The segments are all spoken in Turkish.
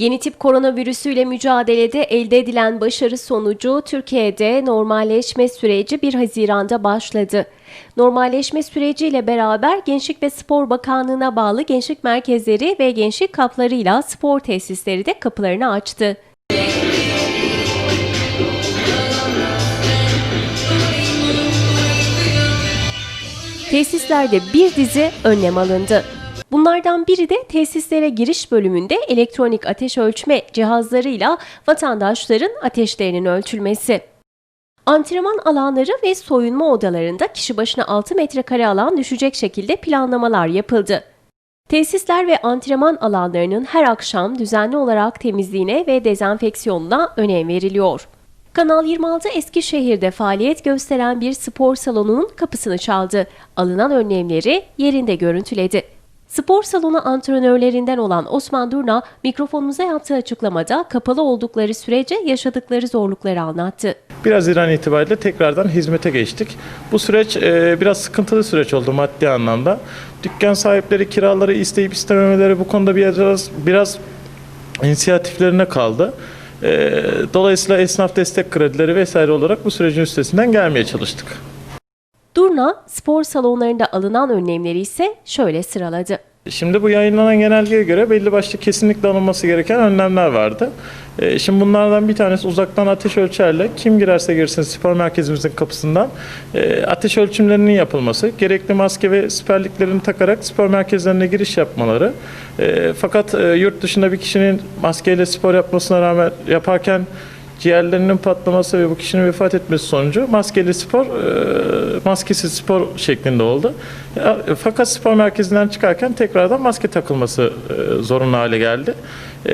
Yeni tip koronavirüsüyle mücadelede elde edilen başarı sonucu Türkiye'de normalleşme süreci 1 Haziran'da başladı. Normalleşme süreciyle beraber Gençlik ve Spor Bakanlığı'na bağlı gençlik merkezleri ve gençlik kaplarıyla spor tesisleri de kapılarını açtı. Tesislerde bir dizi önlem alındı. Bunlardan biri de tesislere giriş bölümünde elektronik ateş ölçme cihazlarıyla vatandaşların ateşlerinin ölçülmesi. Antrenman alanları ve soyunma odalarında kişi başına 6 metrekare alan düşecek şekilde planlamalar yapıldı. Tesisler ve antrenman alanlarının her akşam düzenli olarak temizliğine ve dezenfeksiyonuna önem veriliyor. Kanal 26 Eskişehir'de faaliyet gösteren bir spor salonunun kapısını çaldı. Alınan önlemleri yerinde görüntüledi. Spor salonu antrenörlerinden olan Osman Durna mikrofonumuza yaptığı açıklamada kapalı oldukları sürece yaşadıkları zorlukları anlattı. 1 Haziran itibariyle tekrardan hizmete geçtik. Bu süreç e, biraz sıkıntılı süreç oldu maddi anlamda. Dükkan sahipleri kiraları isteyip istememeleri bu konuda biraz, biraz inisiyatiflerine kaldı. E, dolayısıyla esnaf destek kredileri vesaire olarak bu sürecin üstesinden gelmeye çalıştık. Durna, spor salonlarında alınan önlemleri ise şöyle sıraladı. Şimdi bu yayınlanan genelgeye göre belli başlı kesinlikle alınması gereken önlemler vardı. Ee, Şimdi bunlardan bir tanesi uzaktan ateş ölçerle kim girerse girsin spor merkezimizin kapısından e, ateş ölçümlerinin yapılması, gerekli maske ve siperliklerini takarak spor merkezlerine giriş yapmaları. E, Fakat e, yurt dışında bir kişinin maskeyle spor yapmasına rağmen yaparken ciğerlerinin patlaması ve bu kişinin vefat etmesi sonucu maskeli spor, e, maskesiz spor şeklinde oldu. Ya, Fakat spor merkezinden çıkarken tekrardan maske takılması e, zorunlu hale geldi. E,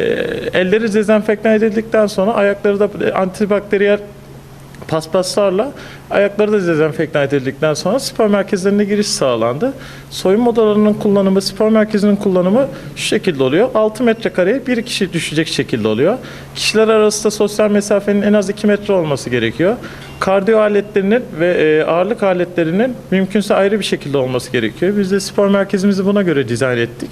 Elleri dezenfektan edildikten sonra ayakları da antibakteriyel paspaslarla ayakları da dezenfektan edildikten sonra spor merkezlerine giriş sağlandı. Soyunma odalarının kullanımı, spor merkezinin kullanımı şu şekilde oluyor. 6 metrekareye bir kişi düşecek şekilde oluyor. Kişiler arasında sosyal mesafenin en az 2 metre olması gerekiyor. Kardiyo aletlerinin ve e, ağırlık aletlerinin mümkünse ayrı bir şekilde olması gerekiyor. Biz de spor merkezimizi buna göre dizayn ettik.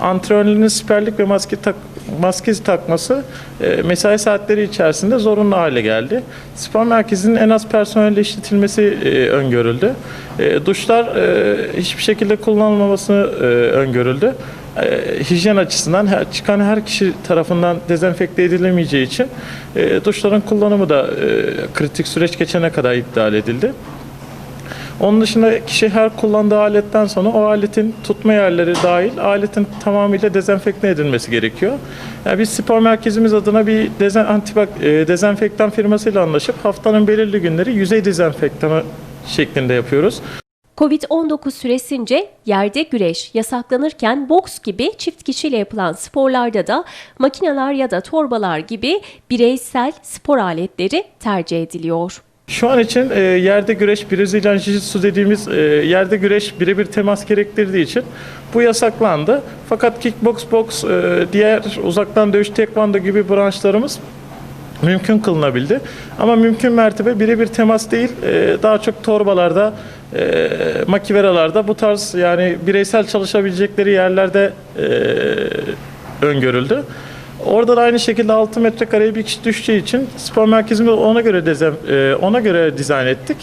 Antrenörlerin siperlik ve maske tak maskesi takması e, mesai saatleri içerisinde zorunlu hale geldi. Spor merkezinin en az personelle işletilmesi e, öngörüldü. E, duşlar e, hiçbir şekilde kullanılmaması e, öngörüldü. E, hijyen açısından çıkan her kişi tarafından dezenfekte edilemeyeceği için duşların kullanımı da kritik süreç geçene kadar iptal edildi. Onun dışında kişi her kullandığı aletten sonra o aletin tutma yerleri dahil aletin tamamıyla dezenfekte edilmesi gerekiyor. Yani biz spor merkezimiz adına bir dezen, antibak, e, dezenfektan firmasıyla anlaşıp haftanın belirli günleri yüzey dezenfektanı şeklinde yapıyoruz. Covid-19 süresince yerde güreş yasaklanırken boks gibi çift kişiyle yapılan sporlarda da makineler ya da torbalar gibi bireysel spor aletleri tercih ediliyor. Şu an için e, yerde güreş, Brezilyan Jiu-Jitsu dediğimiz e, yerde güreş birebir temas gerektirdiği için bu yasaklandı. Fakat kickbox, boks, e, diğer uzaktan dövüş, tekvando gibi branşlarımız mümkün kılınabildi. Ama mümkün mertebe birebir temas değil, e, daha çok torbalarda, e, makiveralarda bu tarz yani bireysel çalışabilecekleri yerlerde e, öngörüldü. Orada da aynı şekilde 6 metrekareye bir kişi düşeceği için spor merkezini ona göre dezem, e, ona göre dizayn ettik.